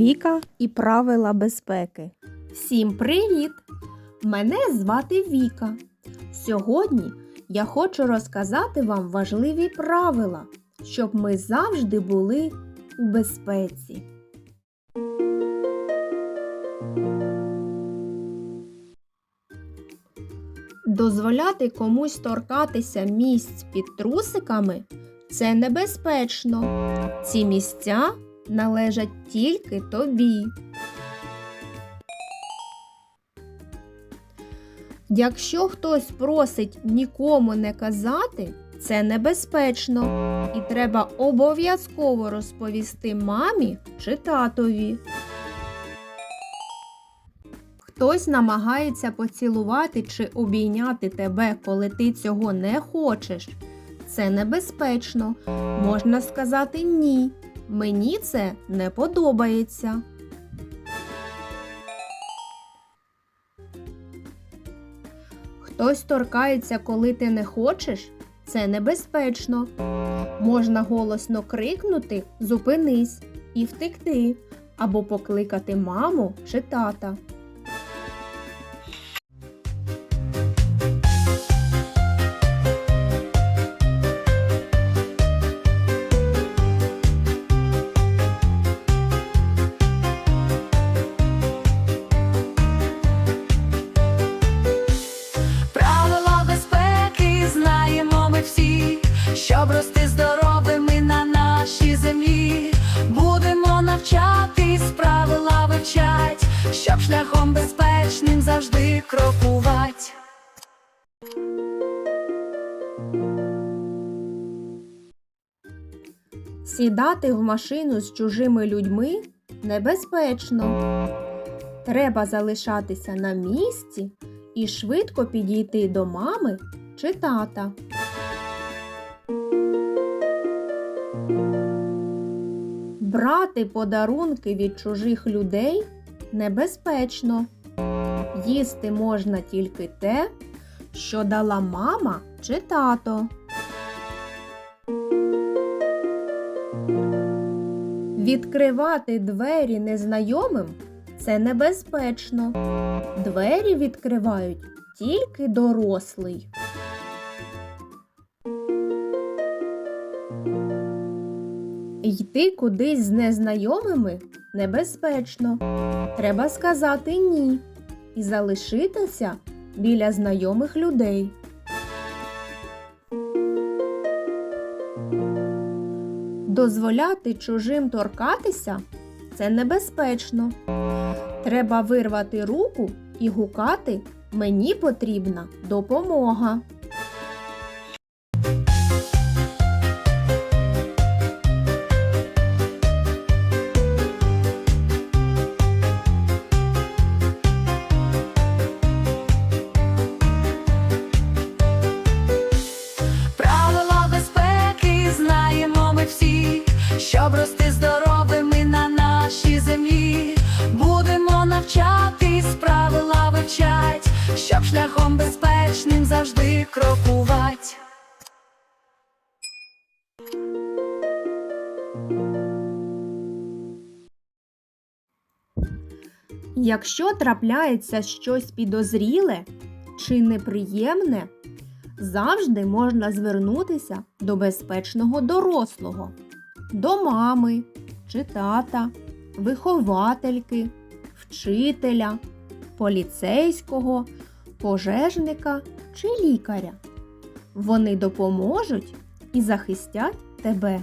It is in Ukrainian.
Віка і правила безпеки. Всім привіт! Мене звати Віка. Сьогодні я хочу розказати вам важливі правила, щоб ми завжди були у безпеці. Дозволяти комусь торкатися місць під трусиками це небезпечно. Ці місця належать тільки тобі. Якщо хтось просить нікому не казати, це небезпечно, і треба обов'язково розповісти мамі чи татові. Хтось намагається поцілувати чи обійняти тебе, коли ти цього не хочеш. Це небезпечно. Можна сказати ні. Мені це не подобається. Хтось торкається, коли ти не хочеш, це небезпечно. Можна голосно крикнути Зупинись і втекти, або покликати маму чи тата. Щоб рости здоровими на нашій землі. Будемо навчатись, правила вивчать, щоб шляхом безпечним завжди крокувати. Сідати в машину з чужими людьми небезпечно. Треба залишатися на місці і швидко підійти до мами чи тата. Брати подарунки від чужих людей небезпечно. Їсти можна тільки те, що дала мама чи тато. Відкривати двері незнайомим це небезпечно. Двері відкривають тільки дорослий. Йти кудись з незнайомими небезпечно. Треба сказати ні і залишитися біля знайомих людей. Дозволяти чужим торкатися це небезпечно. Треба вирвати руку і гукати Мені потрібна допомога. Крокувати. Якщо трапляється щось підозріле чи неприємне, завжди можна звернутися до безпечного дорослого, до мами чи тата, виховательки, вчителя, поліцейського, пожежника чи лікаря. Вони допоможуть і захистять тебе.